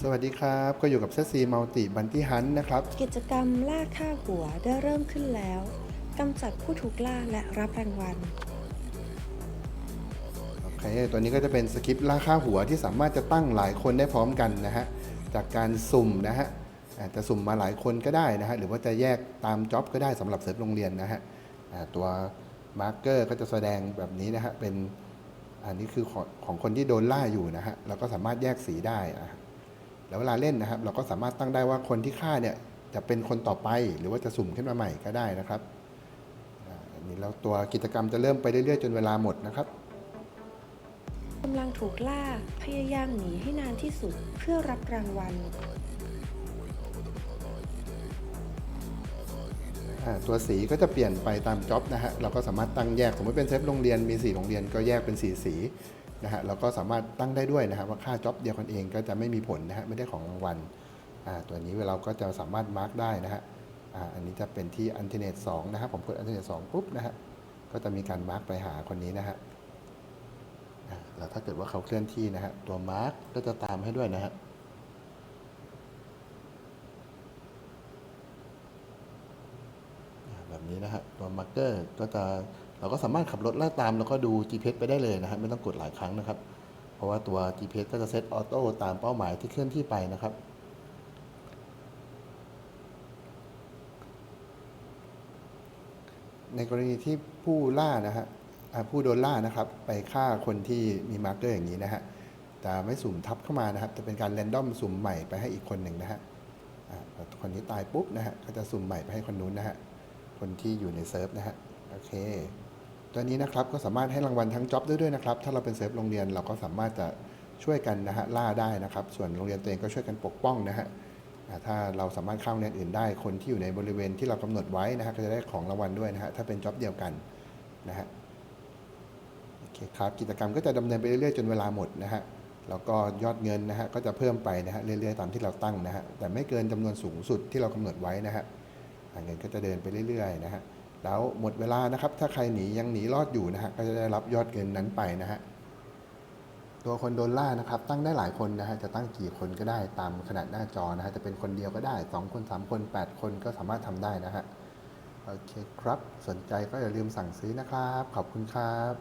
สวัสดีครับ ก็อยู่กับเซซีมัลติบันตี้ฮันนะครับ กิจกรรมล่าค่าหัวได้เริ่มขึ้นแล้วกำจัดผู้ถูกล่าและรับรางวัลโอเคตัวนี้ก็จะเป็นสคริปต์ล่าค่าหัวที่สามารถจะตั้งหลายคนได้พร้อมกันนะฮะ จากการสุ่มนะฮะอาจจะสุ่มมาหลายคนก็ได้นะฮะ หรือว่าจะแยกตามจ็อบก็ได้สำหรับเซิร์ฟโรงเรียนนะฮะอ่าตัวมาร์กเกอร์ก็จะแสดงแบบนี้นะฮะเป็นอันนี้คือของของคนที่โดนล่าอยู่นะฮะเราก็สามารถแยกสีได้อะ แล้วเวลาเล่นนะครับ เราก็สามารถตั้งได้ว่าคนที่ฆ่าเนี่ยจะเป็นคนต่อไปหรือว่าจะสุ่มขึ้นมาใหม่ก็ได้นะครับอ่าอันนี้แล้วตัวกิจกรรมจะเริ่มไปเรื่อยๆ จนเวลาหมดนะครับกำลังถูกล่าพยายามหนีให้นานที่สุดเพื่อรับรางวัลอ่าตัวสีก็จะเปลี่ยนไปตามจ็อบนะฮะเราก็สามารถตั้งแยกสมมติเป็นเซฟโรงเรียนมี 4 โรงเรียนก็แยกเป็น 4 สี นะฮะเราก็สามารถตั้งได้ด้วยนะครับว่าค่าจ็อบเดียวกันเองก็จะไม่มีผลนะฮะไม่ได้ของรางวัลอ่าตัวนี้เราก็จะสามารถมาร์กได้นะฮะอ่าอันนี้จะเป็นที่อันเทเนตสนะฮะผมกดอันเทเนตสปุ๊บนะฮะก็จะมีการมาร์กไปหาคนนี้นะฮะแล้วถ้าเกิดว่าเขาเคลื่อนที่นะฮะตัวมาร์กก็จะตามให้ด้วยนะฮะแบบนี้นะฮะตัวมาร์กเกอร์ก็จะ เราก็สามารถขับรถไล่ตามแล้วก็ดู GPS ไปได้เลยนะฮะไม่ต้องกดหลายครั้งนะครับ เพราะว่าตัว GPS ก็จะเซตออโต้ตามเป้าหมายที่เคลื่อนที่ไปนะครับในกรณีที่ผู้ล่านะฮะผู้โดนล่านะครับ ไปฆ่าคนที่มีมาร์กเกอร์อย่างนี้นะฮะจะไม่สุ่มทับเข้ามานะครับ จะเป็นการแรนดอมสุ่มใหม่ไปให้อีกคนหนึ่งนะฮะคนนี้ตายปุ๊บนะฮะก็จะสุ่มใหม่ไปให้คนนู้นนะฮะคนที่อยู่ในเซิร์ฟนะฮะโอเค ตัวนี้นะครับก็สามารถให้รางวัลทั้งจ็อบได้ด้วยนะครับ ถ้าเราเป็นเซฟโรงเรียนเราก็สามารถจะช่วยกันนะฮะล่าได้นะครับ ส่วนโรงเรียนตัวเองก็ช่วยกันปกป้องนะฮะถ้าเราสามารถเข้าโรงเรียนอื่นได้ คนที่อยู่ในบริเวณที่เรากำหนดไว้นะฮะก็จะได้ของรางวัลด้วยนะฮะถ้าเป็นจ็อบเดียวกันนะฮะโอเคครับกิจกรรมก็จะดำเนินไปเรื่อยๆจนเวลาหมดนะฮะแล้วก็ยอดเงินนะฮะก็จะเพิ่มไปนะฮะเรื่อยๆตามที่เราตั้งนะฮะแต่ไม่เกินจำนวนสูงสุดที่เรากำหนดไว้นะฮะเงินก็จะเดินไปเรื่อยๆนะฮะ แล้วหมดเวลานะครับ ถ้าใครหนียังหนีรอดอยู่นะฮะก็จะได้รับยอดเงินนั้นไปนะฮะตัวคนโดนล่านะครับ ตั้งได้หลายคนนะฮะจะตั้งกี่คนก็ได้ตามขนาดหน้าจอนะฮะจะเป็นคนเดียวก็ได้ 2 คน 3 คน 8 คนก็สามารถทำได้นะฮะโอเคครับ สนใจก็อย่าลืมสั่งซื้อนะครับ ขอบคุณครับ